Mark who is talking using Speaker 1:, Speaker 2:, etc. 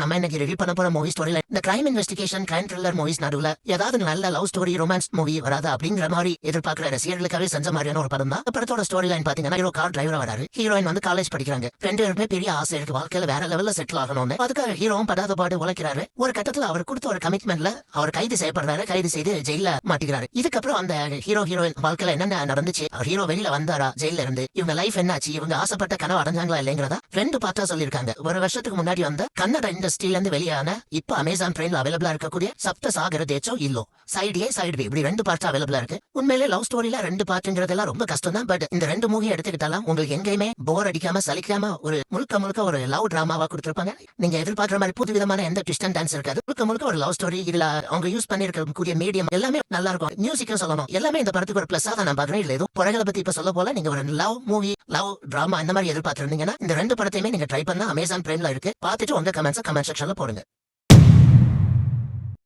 Speaker 1: நம்ம இன்னைக்கு ரிவ்யூ பண்ண போற மூவி ஸ்டோரியில இந்த crime investigation crime thriller movies நடுவுல ஏதாவது நல்ல லவ் ஸ்டோரி ரொமான்ஸ் மூவி வராது அப்படிங்கிற மாதிரி எதிர்பார்க்கிற ரசிகர்களுக்காகவே செஞ்ச மாதிரியான ஒரு படம் தான். படத்தோட ஸ்டோரி லைன் பாத்தீங்கன்னா ஹீரோ கார் டிரைவரா வராரு. ஹீரோயின் வந்து காலேஜ் படிக்கிறாங்க. ரெண்டு பேருமே பெரிய ஆசை இருக்கு. வாழ்க்கையில வேற லெவல்ல செட்டில் ஆகணும்னு. அதுக்காக ஹீரோவும் படாத பாடு உழைக்கிறாரு. ஒரு கட்டத்துல அவர் கொடுத்த ஒரு கமிட்மெண்ட்ல அவர் கைது செய்யப்படுறாரு. கைது செய்து ஜெயில மாட்டிக்கிறாரு. இதுக்கப்புறம் அந்த ஹீரோ ஹீரோயின் வாழ்க்கையில என்னென்ன நடந்துச்சு? அவர் ஹீரோ வெளியில வந்தாரா? ஜெயில இருந்து இவங்க லைஃப் என்னாச்சு? இவங்க ஆசைப்பட்ட கனவு அடைஞ்சாங்களா இல்லைங்கிறதா ரெண்டு பார்ட்டா சொல்லியிருக்காங்க. ஒரு வருஷத்துக்கு முன்னாடி வந்த கன்னட இண்டஸ்ட்ரியில இருந்து வெளியான இப்ப அமேசான் பிரைம்ல அவைலபிளா இருக்கக்கூடிய Sapta Sagara Daache Ello. Side A side B இப்படி ரெண்டு பார்ட்ஸ் அவைலபிளா இருக்கு. உண்மையிலே லவ் ஸ்டோரியில ரெண்டு பார்ட்ங்கிறதெல்லாம் ரொம்ப கஷ்டம் தான். பட் இந்த ரெண்டு மூவி எடுத்துக்கிட்டாலும் உங்களுக்கு எங்கேயுமே போர் அடிக்காம சலிக்காம ஒரு முழுக்க முழுக்க ஒரு லவ் டிராமாவா கொடுத்திருப்பாங்க. நீங்க எதிர்பார்க்குற மாதிரி புது விதமான எந்த ட்விஸ்ட் அண்ட் டான்ஸ் இருக்காது. முழுக்க முழுக்க ஒரு லவ் ஸ்டோரி இதுல அவங்க யூஸ் பண்ணிருக்கக்கூடிய மீடியம் எல்லாமே நல்லா இருக்கும். மியூசிக்கும் சொல்லணும். எல்லாமே இந்த படத்துக்கு ஒரு பிளஸ் தான் நான் பாக்குறேன் இல்ல ஏதோ குறைகளை பத்தி இப்ப சொல்ல போல. நீங்க ஒரு லவ் மூவி லவ் டிராமா இந்த மாதிரி எதிர்பார்த்திருந்தீங்கன்னா இந்த ரெண்டு படத்தையுமே நீங்க ட்ரை பண்ணா அமேசான் பிரைம்ல இருக்கு. பார்த்துட்டு உங்க கமெண்ட்ஸ் கமெண்ட் செக்ஷன்ல போடுங்க.